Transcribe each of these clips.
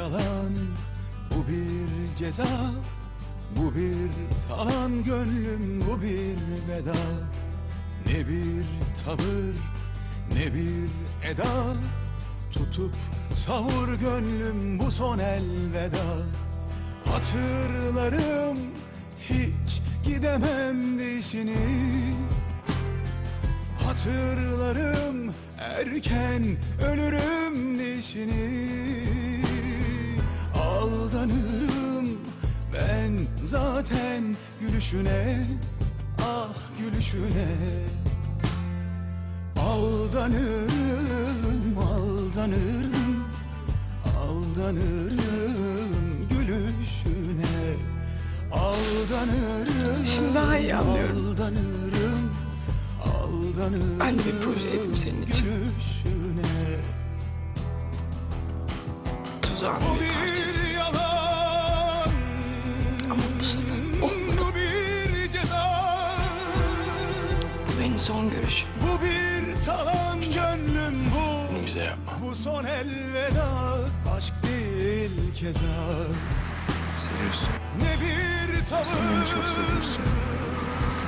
Yalan, bu bir ceza Bu bir talan gönlüm, bu bir veda. Ne bir tavır, ne bir eda. Tutup savur gönlüm bu son elveda. Hatırlarım hiç gidemem dişini. Hatırlarım erken ölürüm dişini zaten gülüşüne Ah gülüşüne Aldanırım, aldanırım Aldanırım gülüşüne Aldanırım Şimdi daha iyi anlıyorum. Aldanırım, aldanırım Ben de bir projeydim senin için. Gülüşüne Tuzağın bir parçası. Benim son görüşüm. Bu bir talan gönlüm bu Bize yapma. Bu son elveda Aşk değil keza Seviyorsun. Ne bir tavır Sen beni çok seviyorsun.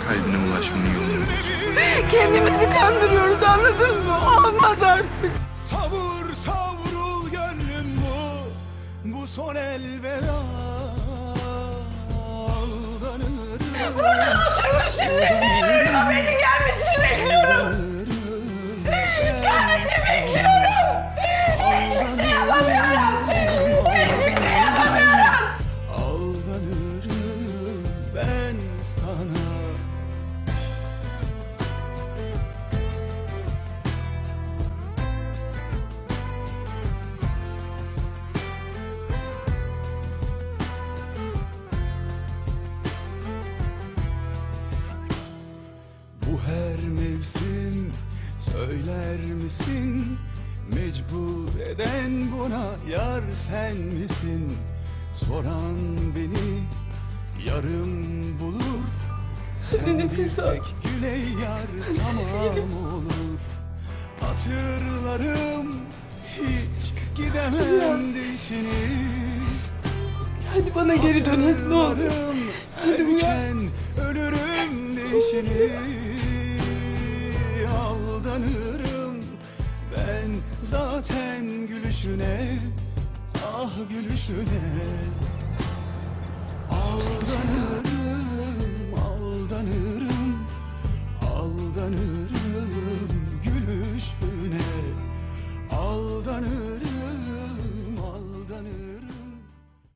Kalbine ulaşmanın yolunu bul. Kendimizi kandırıyoruz anladın mı? Olmaz artık. Savur savrul gönlüm bu Bu son elveda Aldanırım Oturmuş şimdi. Bu her mevsim söyler misin? Mecbur eden buna yar sen misin? Soran beni yarım bulur. Sen nefes al. tek güle yar tamam olur. Hatırlarım hiç gidemem dişini. Hadi bana geri dön hadi ne olur. Hadi uyan. ölürüm değişini zaten gülüşüne Ah gülüşüne. Aldanırım